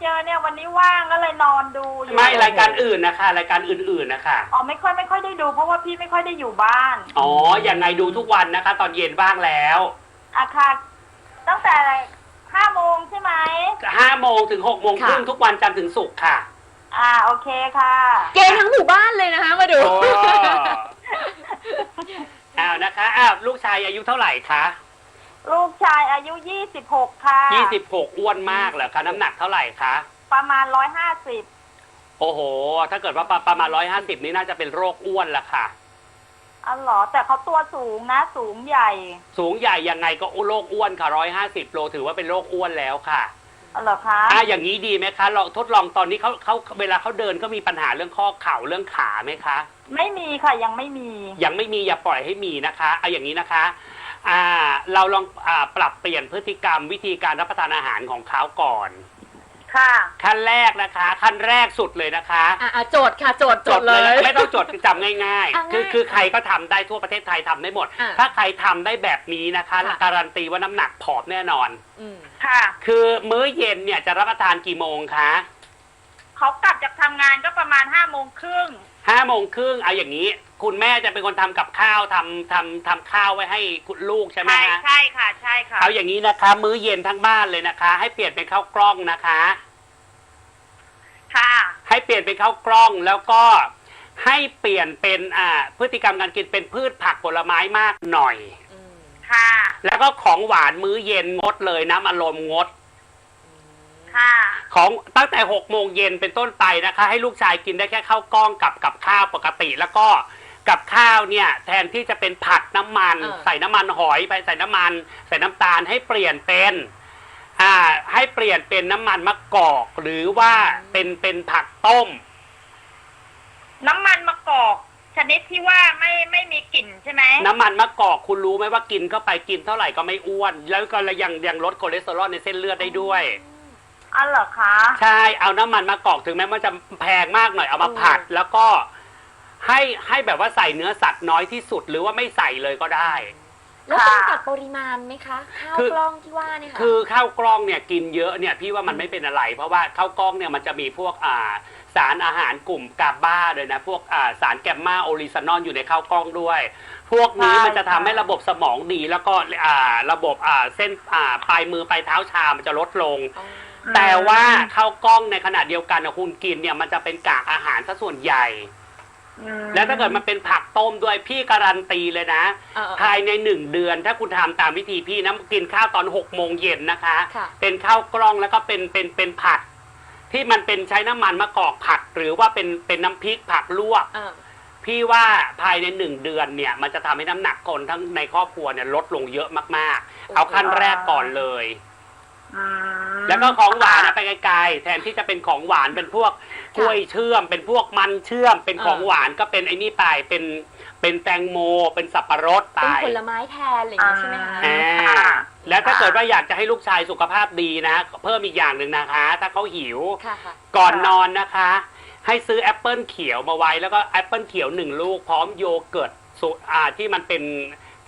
เจอเนี่ยวันนี้ว่างก็เลยนอนดูอยู่ไม่รายการอื่นนะคะ รายการอื่นๆนะคะอ๋อไม่ค่อยไม่ค่อยได้ดู เพราะว่าพี่ไม่ค่อยได้อยู่บ้านอ๋อยังไงดูทุกวันนะคะ ตอนเย็นบ้างแล้วอาคารตั้งแต่ห้าโมงใช่ไหมห้าโมงถึงหกโมงครึ่งค่ะทุกวันจันทร์ถึงศุกร์ค่ะ อ่าโอเคค่ะ เกณฑ์ทั้งหมู่บ้านเลยนะคะ มาดู โอ้ อ้าวนะคะอ้าวลูกชายอายุเท่าไหร่คะ ลูกชายอายุยี่สิบหกค่ะ ยี่สิบหกอ้วนมากเหรอคะน้ำหนักเท่าไหร่คะ ประมาณร้อยห้าสิบโอ้โห ถ้าเกิดว่าประประมาณร้อยห้าสิบนี่น่าจะเป็นโรคอ้วนละค่ะ อ๋อเหรอ แต่เขาตัวสูงนะ สูงใหญ่สูงใหญ่ยังไงก็โรคอ้วนค่ะร้อยห้าสิบโลถือว่าเป็นโรคอ้วนแล้วค่ะอ๋อเหรอคะ อ่าอย่างนี้ดีไหมคะลองทดลองตอนนี้เขาเขาเวลาเขาเดินก็มีปัญหาเรื่องข้อเข่าเรื่องขาไหมคะ ไม่มีค่ะ ยังไม่มี ยังไม่มีอย่าปล่อยให้มีนะคะ เอาอย่างนี้นะคะ อ่าเราลองอ่าปรับเปลี่ยนพฤติกรรมวิธีการรับประทานอาหารของเขาก่อน ค่ะขั้นแรกนะคะ ขั้นแรกสุดเลยนะคะอะอะโจทย์ค่ะโจทย์โจทย์เลย นะไม่ต้องจดจำง่ายอะๆคือง่ายคือใครก็ทำได้ทั่วประเทศไทยทำได้หมด อะถ้าใครทำได้แบบนี้นะคะ ค่ะ การันตีว่าน้ำหนักผอมแน่นอน อืมค่ะคือมื้อเย็นเนี่ยจะรับประทานกี่โมงคะเขากลับจากทำงานก็ประมาณห้าโมงครึ่งห้าโมงครึ่งเอาอย่างนี้ คุณแม่จะเป็นคนทำกับข้าวทำทำทำข้าวไว้ให้คุณลูกใช่ไหมใช่ฮะ ใช่ค่ะใช่ค่ะ เอาอย่างนี้นะคะ มื้อเย็นทั้งบ้านเลยนะคะ ให้เปลี่ยนเป็นข้าวกล้องนะคะ ค่ะให้เปลี่ยนเป็นข้าวกล้องแล้วก็ให้เปลี่ยนเป็นอ่าพฤติกรรมการกินเป็นพืชผักผลไม้มากหน่อย อืมค่ะแล้วก็ของหวานมื้อเย็นงดเลยน้ำอารมณ์งด ค่ะของตั้งแต่หกโมงเย็นเป็นต้นไปนะคะ ให้ลูกชายกินได้แค่ข้าวกล้องกับกับข้าวปกติ แล้วก็ กับข้าวเนี่ยแทนที่จะเป็นผัดน้ำมัน เออ ใส่น้ำมันหอยไปใส่น้ำมัน ใส่น้ำตาลให้เปลี่ยนเป็นอ่าให้เปลี่ยนเป็นน้ำมันมะกอก หรือว่าเป็นเป็นผักต้ม น้ำมันมะกอก ชนิดที่ว่าไม่ไม่มีกลิ่นใช่ไหมน้ำมันมะกอกคุณรู้ไหมว่ากินเข้าไปกินเท่าไหร่ก็ไม่อ้วน แล้วก็ยังยังลดคอเลสเตอรอลในเส้นเลือดได้ด้วย อ๋อเหรอคะ ใช่ เอาน้ำมันมะกอกถึงแม้มันจะแพงมากหน่อยเอามาผัด แล้วก็ ให้ให้แบบว่าใส่เนื้อสัตว์น้อยที่สุดหรือว่าไม่ใส่เลยก็ได้ แล้วต้องตัดปริมาณไหมคะ ข้าวคือกล้องที่ว่าเนี่ยค่ะ คือข้าวกล้องเนี่ยกินเยอะเนี่ยพี่ว่ามันไม่เป็นอะไร เพราะว่าข้าวกล้องเนี่ยมันจะมีพวกอ่าสารอาหารกลุ่มกาบาเลยนะพวกอ่าสารแกมมาโอลิซานอลอยู่ในข้าวกล้องด้วย พวกนี้มันจะทำให้ระบบสมองดีแล้วก็อ่าระบบอ่าเส้นอ่าปลายมือปลายเท้าชามันจะลดลงอ๋อแต่ว่าข้าวกล้องในขณะเดียวกันนะคุณกินเนี่ยมันจะเป็นกากอาหารซะส่วนใหญ่ อืม แล้วถ้าเกิดมันเป็นผักต้มด้วยพี่การันตีเลยนะ เออเออภายในหนึ่งเดือน ถ้าคุณทำตามวิธีพี่นะกินข้าวตอนหกโมงเย็นนะคะ ค่ะ เป็นข้าวกล้องแล้วก็เป็นเป็นเป็นผัด ที่มันเป็นใช้น้ำมันมะกอกผัด หรือว่าเป็นเป็นน้ำพริกผักลวก เออ พี่ว่าภายในหนึ่งเดือนเนี่ย มันจะทำให้น้ำหนักคนทั้งในครอบครัวเนี่ยลดลงเยอะมากๆ เอาขั้นแรกก่อนเลย อืม แล้วก็ของหวานนะไปไกลๆแทนที่จะเป็นของหวานเป็นพวกกล้วยเชื่อม เป็นพวกมันเชื่อม เป็นของหวานก็เป็นไอ้นี่ไปเป็นเป็นแตงโม เป็นสับปะรดไป เป็นผลไม้แทนอะไรอย่างงี้ใช่ไหมคะ อ่าแล้วถ้าเกิดว่าอยากจะให้ลูกชายสุขภาพดีนะ เพิ่มอีกอย่างหนึ่งนะคะ ถ้าเขาหิว ค่ะค่ะ ก่อนนอนนะคะ ให้ซื้อแอปเปิลเขียวมาไว้แล้วก็แอปเปิลเขียวหนึ่งลูกพร้อมโยเกิร์ตสูตรอ่าที่มันเป็น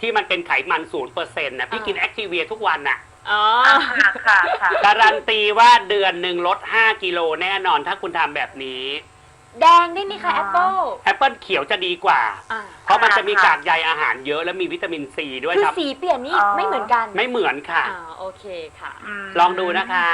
ที่มันเป็นไขมันศูนย์เปอร์เซ็นต์นะพี่กินแอคทีเวียทุกวันน่ะ อ๋ออ่าค่ะค่ะค่ะการันตีว่าเดือนหนึ่งลด 5 กิโลแน่นอนถ้าคุณทำแบบนี้แดงได้ไหมคะแอปเปิลแอปเปิลเขียวจะดีกว่า อ่าเพราะมันจะมีกากใยอาหารเยอะและมีวิตามินซีด้วยคือครับ สีเปลี่ยนนี่อ๋อไม่เหมือนกันไม่เหมือนค่ะ อ่าโอเคค่ะ ม ลองดูนะคะ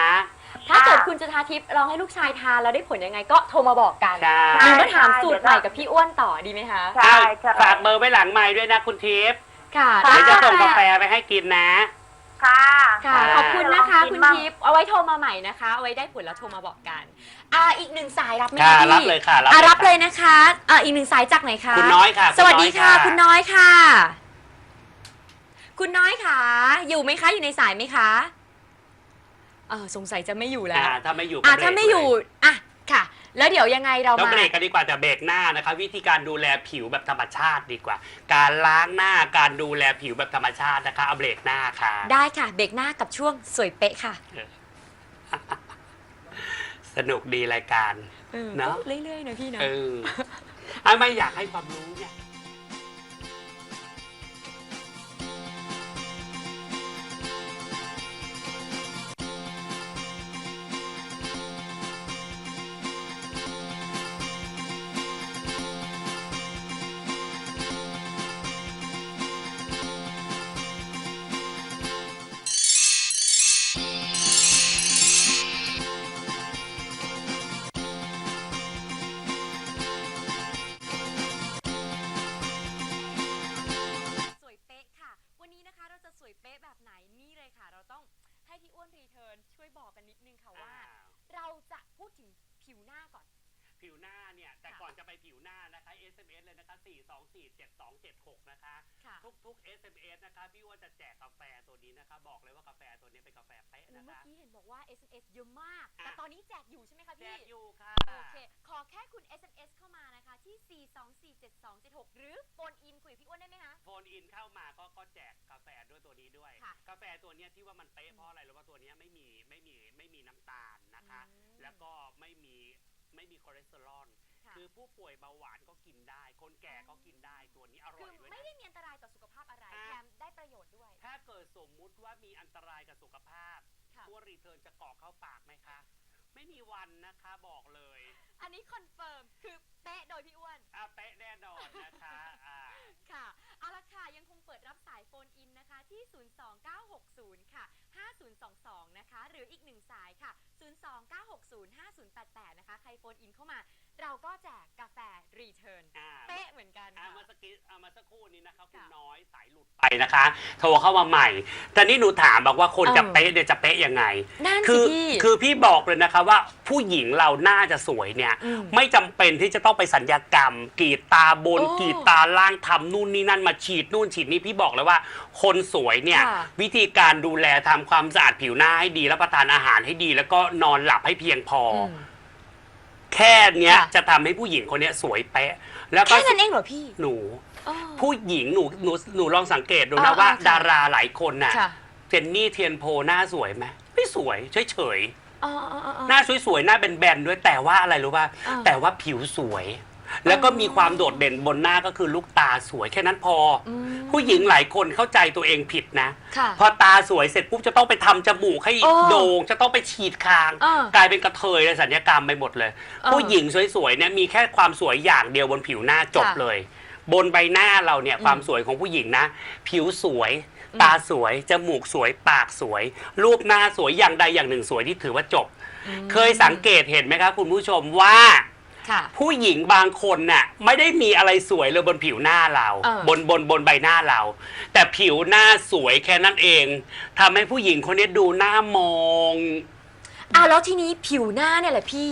ถ้าเกิดคุณจุธาทิพย์ลองให้ลูกชายทานแล้วได้ผลยังไงก็โทรมาบอกกันใช่ หรือมาถามสูตรใหม่กับพี่อ้วนต่อดีไหมคะ ใช่อ้าวใช่ ฝากเบอร์ไว้หลังไม้ด้วยนะคุณทิพย์ค่ะค่ะเดี๋ยวจะส่งได้กาแฟไปให้กินนะ ค่ะค่ะ ค่ะ ขอบคุณนะคะลองกินคุณบ้างทิพย์เอาไว้โทรมาใหม่นะคะ เอาไว้ได้ผลแล้วโทรมาบอกกัน อ่าอีกหนึ่งสายรับไหมค่ะคะพี่รับเลยค่ะอ่ารับค่ะเลยนะคะอ่าอีกหนึ่งสายจากไหนคะ คุณน้อยค่ะสวัสดีค่ะณคุณน้อยน้อยค่ะ คุณน้อยค่ะ อยู่ไหมคะ อยู่ในสายไหมคะเออสงสัยจะไม่อยู่แล้ว อ่าถ้าไม่อยู่ก็อะเบรกถ้าไม่อยู่ เลย อะ ค่ะ แล้วเดี๋ยวยังไงเราเรามา เบรกกันดีกว่าแต่เบรกหน้านะคะ วิธีการดูแลผิวแบบธรรมชาติดีกว่า การล้างหน้าการดูแลผิวแบบธรรมชาตินะคะเอาเบรกหน้าค่ะ ได้ค่ะเบรกหน้ากับช่วงสวยเป๊ะค่ะสนุกดีรายการออเนอะเรื่อยๆนะพี่เนอะเอออะไม่อยากให้ความรู้เนี่ย นนิดนึงค่ะว่า อ่า เราจะพูดถึงผิวหน้าก่อน ผิวหน้าเนี่ย แต่ค่ะก่อนจะไปผิวหน้านะคะ SMS เลยนะคะ 4247276 นะคะ ค่ะ ทุกๆ SMS นะคะ พี่อ้ว่าจะแจกกาแฟตัวนี้นะคะ บอกเลยว่ากาแฟตัวนี้เป็นกาแฟเป๊ะโอ้นะเมื่อคะ กี้เห็นบอกว่า SMS เยอะมาก อะ แต่ตอนนี้แจกอยู่ใช่ไหมคะแจพี่ กอยู่ค่ะ โอเค ขอแค่คุณ SMS เข้ามานะคะ ที่ 4247276 หรือโฟนอินคุยกับพี่อ้วนได้ไหมคะ โฟนอินเข้ามาก็ก็แจกกาแฟด้วยตัวนี้ด้วย ค่ะกาแฟตัวเนี้ยที่ว่ามันเป๊ะเพราะอะไรรู้ว่าตัวเนี้ยไม่มีไม่มีไม่มีน้ำตาลนะคะ อืม แล้วก็ไม่มีไม่มีคอเลสเตอรอล ค่ะคือผู้ป่วยเบาหวานก็กินได้ คนแก่ก็กินได้ตัวนี้อร่คืออยด้วยไม่นะ ได้มีอันตรายต่อสุขภาพอะไรอะ แถมได้ประโยชน์ด้วย ถ้าเกิดสมมุติว่ามีอันตรายกับสุขภาพค่ะ ตัวรีเทิร์นจะเกาะเข้าปากไหมคะ ไม่มีวันนะคะบอกเลยอันนี้คอนเฟิร์มคือเป๊ะโดยพี่อ้วนอะเป๊ะแน่นอนนะคะ อ่า ค่ะ เอาละค่ะ ยังคง เปิดรับสายโฟนอินนะคะที่ 02960 ค่ะ 5022 นะคะ หรืออีกหนึ่งสายค่ะ 02960 5088 นะคะ ใครโฟนอินเข้ามา เราก็แจกกาแฟรีเทิร์น อ่า เป๊ะ เหมือนกันอ่าค่ะเมื่อสักกี้อ่ามาสักครู่นี้นะคะคุณค่ะน้อยสายหลุดไปนะคะ โทรเข้ามาใหม่ แต่นี่หนูถามบอกว่าคนเออ จะเป๊ะเนี่ยจะเป๊ะยังไง นั่นคืสิอพี่คือพี่บอกเลยนะคะว่าผู้หญิงเราน่าจะสวยเนี่ยอืมไม่จำเป็นที่จะต้องไปสัญญกรรมกรีดตาบนโอ้กรีดตาล่างทำนู่นนี่นั่นมาฉีดนู่นฉีดนี่พี่บอกเลยว่า คนสวยเนี่ย ค่ะ วิธีการดูแลทำความสะอาดผิวหน้าให้ดีรับประทานอาหารให้ดี แล้วก็นอนหลับให้เพียงพออม แค่เนี้ยค่ะ จะทำให้ผู้หญิงคนเนี้ยสวยเป๊ะ แล้วก็แค่นั้นเองเหรอพี่หนู อ๋อ ผู้หญิงหนูหนูหนูลองสังเกตดูนะอ่าว่า อ่าค่ะ ดาราหลายคนน่ะค่ะเจนนี่เทียนโพหน้าสวยไหมไม่สวยเฉยเฉยๆอ๋ออ๋ออ๋ออ๋อหน้าสวยๆหน้าแบนๆด้วยแต่ว่าอะไรรู้ป่ะอ่า แต่ว่าผิวสวย แล้วก็มีความโดดเด่นบนหน้าก็คือลูกตาสวยแค่นั้นพอออืมผู้หญิงหลายคนเข้าใจตัวเองผิดนะ ค่ะพอตาสวยเสร็จปุ๊บจะต้องไปทำจมูกให้โอ้โด่งจะต้องไปฉีดคาง เออกลายเป็นกระเทยเลยสัญญกรรมไปหมดเลยเออผู้หญิงสวยๆเนี่ยมีแค่ความสวยอย่างเดียวบนผิวหน้าจบค่ะเลย บนใบหน้าเราเนี่ยอืมความสวยของผู้หญิงนะ ผิวสวยอืมตาสวย จมูกสวยปากสวย รูปหน้าสวยอย่างใดอย่างหนึ่งสวยที่ถือว่าจบอืมเคยสังเกตเห็นไหมครับคุณผู้ชมว่า ค่ะผู้หญิงบางคนน่ะไม่ได้มีอะไรสวยเลยบนผิวหน้าเรา เออ บนบนบนใบหน้าเรา แต่ผิวหน้าสวยแค่นั้นเองทำให้ผู้หญิงคนนี้ดูหน้ามอง อะแล้วทีนี้ผิวหน้าเนี่ยแหละพี่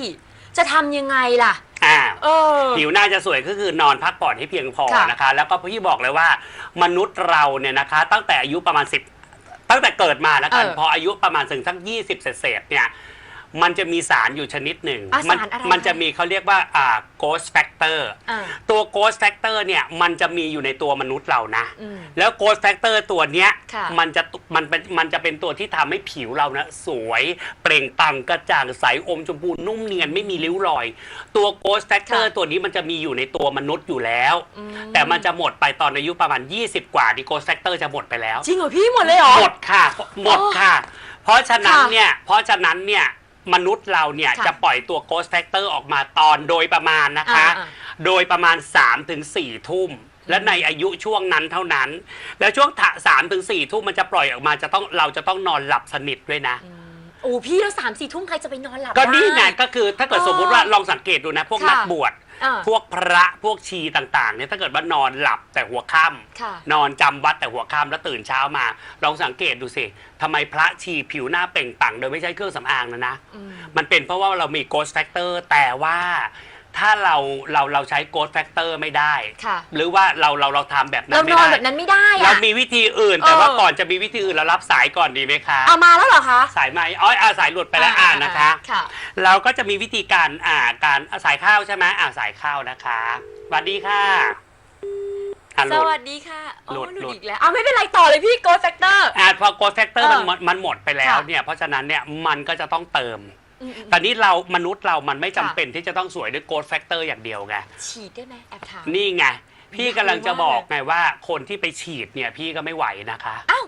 จะทำยังไงล่ะ อ่า เออ ผิวหน้าจะสวยก็คือนอนพักผ่อนให้เพียงพอค่ะนะคะ แล้วก็พี่บอกเลยว่ามนุษย์เราเนี่ยนะคะ ตั้งแต่อายุประมาณ 10 ตั้งแต่เกิดมาแล้วกันเออพออายุประมาณถึงสัก20 เศษๆเนี่ย มันจะมีสารอยู่ชนิดหนึ่งอะมัสารอะไรมันจะคะมีเขาเรียกว่าอ่า ghost factor อ่าตัว ghost factor เนี่ยมันจะมีอยู่ในตัวมนุษย์เรานะ อืมแล้ว ghost factor ตัวเนี้ยค่ะ มันจะมันเป็นมันจะเป็นตัวที่ทำให้ผิวเรานะสวยเปล่งปลั่งกระจ่างใสอมชมพูนุ่มเนียนไม่มีริ้วรอย ตัว ghost factor ค่ะตัวนี้มันจะมีอยู่ในตัวมนุษย์อยู่แล้ว อืแต่มันจะหมดไปตอนอายุประมาณ 20 กว่าที่ ghost factor จะหมดไปแล้ว จริงเหรอพี่หมดเลยเหรอ หมดค่ะ หมดค่ะ เพราะฉะนั้นค่ะ เนี่ย เพราะฉะนั้นเนี่ย มนุษย์เราเนี่ยค่ะจะปล่อยตัว ghost factor ออกมาตอนโดยประมาณนะคะ อ่า โดยประมาณ 3-4ถึง4ทุ่ม และในอายุช่วงนั้นเท่านั้น แล้วช่วงสามถึงสี่ทุ่มมันจะปล่อยออกมาจะต้องเราจะต้องนอนหลับสนิทด้วยนะ อืม โอ้พี่แล้วสามสี่ทุ่มใครจะไปนอนหลับก็นี่ไงได้ ก็คือถ้าเกิดสมมติว่าลองสังเกตดูนะ พวกค่ะนักบวชอ่าพวกพระพวกชีต่างๆเนี่ยถ้าเกิดว่านอนหลับแต่หัวค่ำค่ะนอนจำวัดแต่หัวค่ำแล้วตื่นเช้ามา ลองสังเกตดูสิทำไมพระชีผิวหน้าเปล่งปลั่งโดยไม่ใช้เครื่องสำอางนะนะ อืม มันเป็นเพราะว่าเรามี ghost factor แต่ว่า ถ้าเราเราเราใช้ ghost factor ไม่ได้ ค่ะ หรือว่าเราเราเราทำแบบนั้เรานไม่นอนได้ แบบนั้นไม่ได้เราอะ มีวิธีอื่น แต่เออว่าก่อนจะมีวิธีอื่นเรารับสายก่อนดีไหมคะ เอามาแล้วเหรอคะสายไหมอ๋ออ่าสายหลุดไปแล้วอ่านะคะ ค่ะ เราก็จะมีวิธีการอ่าการอะสายเข้าใช่ไหมอ่าสายเข้านะคะสวัสดีค่ะอะหสลุด วัสดีค่ะโอ้หลุดหลุดหลุดอีกแล้วเอาไม่เป็นไรต่อเลยพี่โกแฟกเตอร์ อ่าพอ ghost factor เออมันหมดมันหมดไปแล้วค่ะเนี่ยเพราะฉะนั้นเนี่ยมันก็จะต้องเติม ตอนนี้เรามนุษย์เรามันไม่จำเป็นที่จะต้องสวยด้วย ghost factor อย่างเดียวไง ฉีดได้ไหมแอบถาม นี่ไง พี่กำลังจะอยากรู้บอกมากเลยไงว่าคนที่ไปฉีดเนี่ยพี่ก็ไม่ไหวนะคะอ้าว